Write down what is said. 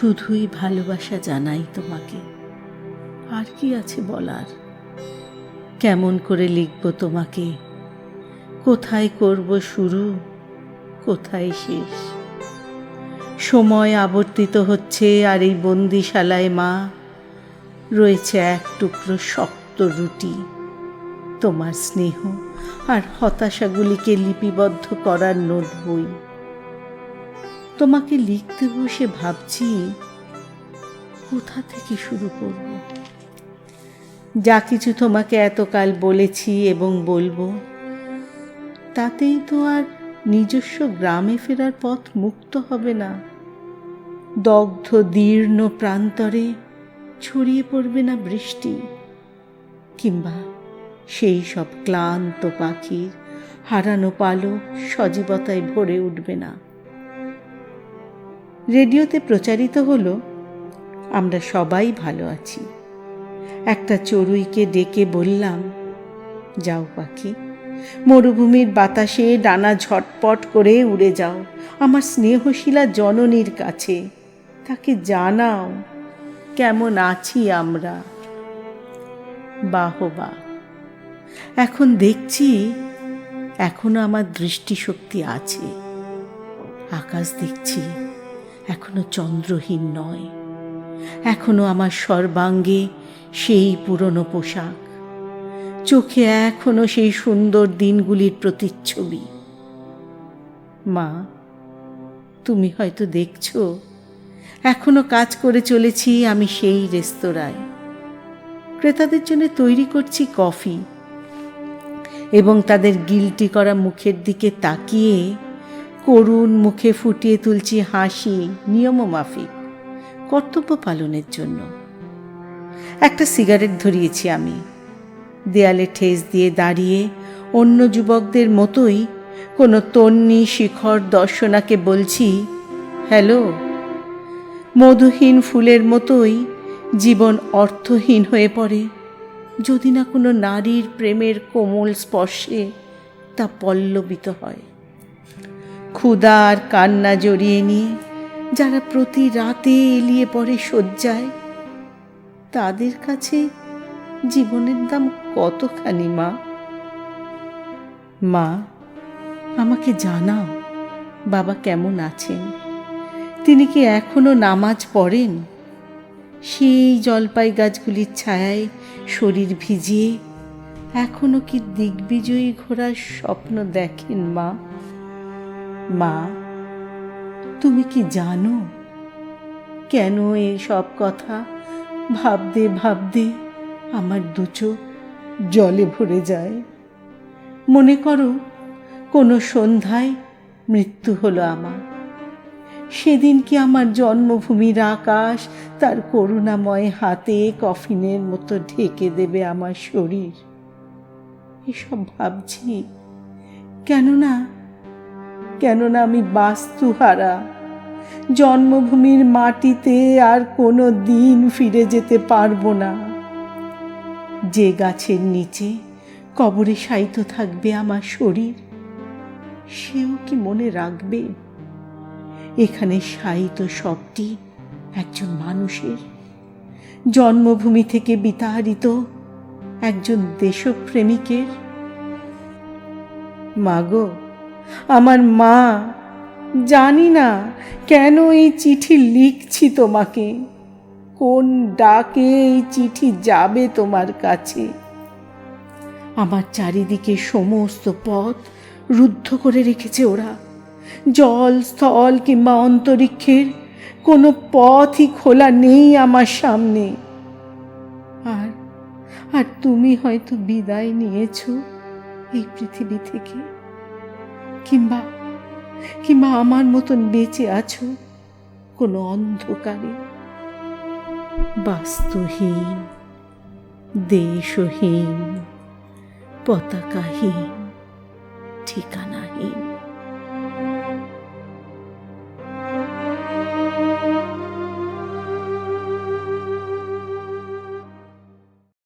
শুধুই ভালোবাসা জানাই তোমাকে। আর কি আছে বলার? কেমন করে লিখব তোমাকে? কোথায় করব শুরু? কোথায় শেষ? সময় আবর্তিত হচ্ছে আর এই বন্দিশালায় মা। রয়েছে এক টুকরো শক্ত রুটি। তোমার স্নেহ আর হতাশাগুলিকে লিপিবদ্ধ করার নোট বই। তোমাকে লিখতে বসে ভাবছি, কোথা থেকে শুরু করব? যা কিছু তোমাকে এতকাল বলেছি এবং বলব, তাতেই তো আর নিজস্ব গ্রামে ফেরার পথ মুক্ত হবে না। দগ্ধ, দীর্ণ প্রান্তরে ছড়িয়ে পড়বে না বৃষ্টি, কিংবা সেই সব ক্লান্ত পাখির হারানো পালক সজীবতায় ভরে উঠবে না। রেডিওতে প্রচারিত হলো, আমরা সবাই ভালো আছি। একটা চড়ুইকে ডেকে বললাম, যাও পাখি, মরুভূমির বাতাসে ডানা ঝটপট করে উড়ে যাও। আমার স্নেহশীলা জননীর কাছে, তাকে জানাও কেমন আছি আমরা। বাহবা, এখন দেখছি, এখনও আমার দৃষ্টিশক্তি আছে। আকাশ দেখছি এখনও চন্দ্রহীন নয়। এখনও আমার সর্বাঙ্গে সেই পুরনো পোশাক। চোখে এখনও সেই সুন্দর দিনগুলির প্রতিচ্ছবি। মা, তুমি হয়তো দেখছ, এখনও কাজ করে চলেছি আমি সেই রেস্তোরাঁয়। ক্রেতাদের জন্য তৈরি করছি কফি এবং তাদের গিলটি করা মুখের দিকে তাকিয়ে করুণ মুখে ফুটিয়ে তুলছি হাসি নিয়ম মাফিক কর্তব্য পালনের জন্য। একটা সিগারেট ধরিয়েছি আমি। দেয়ালে ঠেস দিয়ে দাঁড়িয়ে অন্য যুবকদের মতোই কোনো তন্নি শিখর দর্শনাকে বলছি, হ্যালো। মধুহীন ফুলের মতোই জীবন অর্থহীন হয়ে পড়ে। যদি না কোনো নারীর প্রেমের কোমল স্পর্শে তা পল্লবিত হয়। ক্ষুধা আর কান্না জড়িয়ে নিয়ে যারা প্রতি রাতে এলিয়ে পড়ে শয্যায়, তাদের কাছে জীবনের দাম কতখানি মা? মা, আমাকে জানাও বাবা কেমন আছেন। তিনি কি এখনও নামাজ পড়েন? সেই জলপাই গাছগুলির ছায়ায় শরীর ভিজিয়ে এখনও কি দিগ্বিজয়ী ঘোরার স্বপ্ন দেখেন মা? মা, তুমি কি জানো কেন এই সব কথা? ভাবতে ভাবতে আমার দুচোখ জলে ভরে যায়। মনে করো কোনো সন্ধ্যায় মৃত্যু হলো আমার। সেদিন কি আমার জন্মভূমির আকাশ তার করুণাময় হাতে কফিনের মতো ঢেকে দেবে আমার শরীর? এসব ভাবছি। কেননা কেননা আমি বাস্তুহারা। জন্মভূমির মাটিতে আর কোনো দিন ফিরে যেতে পারব না। যে গাছের নিচে কবরে শায়িত থাকবে আমার শরীর, সেও কি মনে রাখবে? এখানে শায়িত সবটি একজন মানুষের। জন্মভূমি থেকে বিতাড়িত একজন দেশপ্রেমিকের। মাগো আমার মা, জানি না কেন এই চিঠি লিখছি তোমাকে। কোন ডাকে এই চিঠি যাবে তোমার কাছে? আমার চারিদিকে সমস্ত পথ রুদ্ধ করে রেখেছে ওরা। জল স্থল কিংবা অন্তরিক্ষের কোনো পথই খোলা নেই আমার সামনে। আর আর তুমি হয়তো বিদায় নিয়েছো এই পৃথিবী থেকে। কিংবা কিংবা আমার মতন বেঁচে আছো কোনো অন্ধকারে? বাস্তুহীন দেশহীন পতাকাহীন ঠিকানাহীন